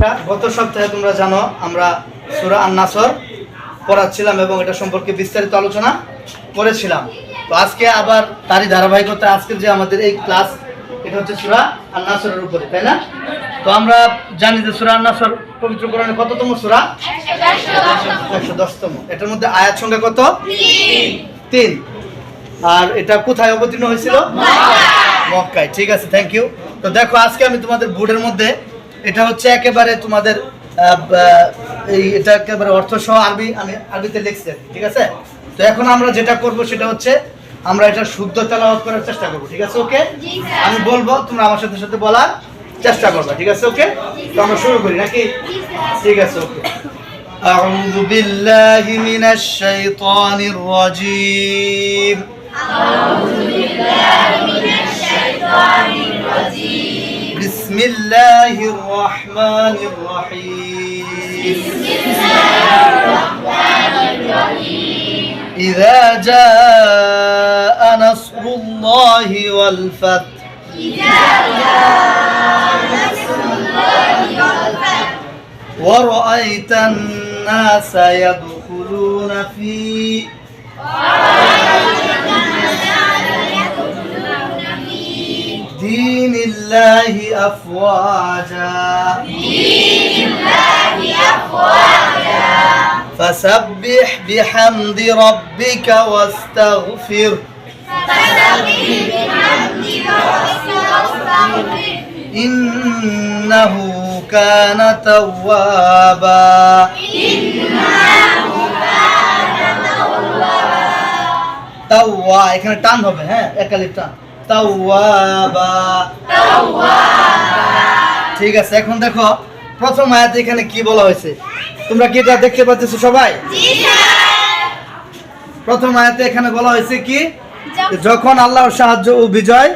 গত সপ্তাহে তোমরা জানো আমরা সুরা আন্নাসর পড়াচ্ছিলাম এবং এটা সম্পর্কে বিস্তারিত আলোচনা করেছিলাম। তো আজকে আবার তারই ধারাবাহিকতা আজকে যে আমাদের এই ক্লাস এটা হচ্ছে সুরা আন্নাসরের উপরে তাই না? তো আমরা জানি যে সুরা আন্নাসর পবিত্র কোরআনের কততম সুরা? একশো দশতম। এটার মধ্যে আয়াত সংখ্যা কত? তিন। আর এটা কোথায় অবতীর্ণ হয়েছিল? মক্কায়। ঠিক আছে থ্যাংক ইউ তো দেখো আজকে আমি তোমাদের বোর্ডের মধ্যে এটা হচ্ছে একেবারে তোমাদের আহ, বা- এই এটা একেবারে অর্থ সহ আরবি আমি আরবিতে লিখছি আর কি, ঠিক আছে তো এখন আমরা যেটা করব সেটা হচ্ছে আমরা এটা শুদ্ধ তেলাওয়াত করার চেষ্টা করব ঠিক আছে ওকে আমি বলবো তোমরা আমার সাথে সাথে বলার চেষ্টা করবে ঠিক আছে ওকে তো আমরা শুরু করি নাকি ঠিক আছে ওকে أعوذ بالله من الشيطان الرجيم بسم الله الرحمن الرحيم. بسم الله الرحمن الرحيم إذا جاء نصر الله والفتح. إذا جاء نصر الله والفتح ورأيت الناس يدخلون في ورأيت الله أفواجا فسبح بحمد ربك واستغفر إنه كان توابا তাওয়া এখানে টান হবে হ্যাঁ একালিপ টান তাওয়াবা। ঠিক আছে এখন দেখো প্রথম আয়াতে এখানে কি বলা হয়েছে? তোমরা কি এটা দেখতে পাচ্ছ সবাই? প্রথম আয়াতে এখানে বলা হয়েছে কি? যখন আল্লাহর সাহায্য ও বিজয়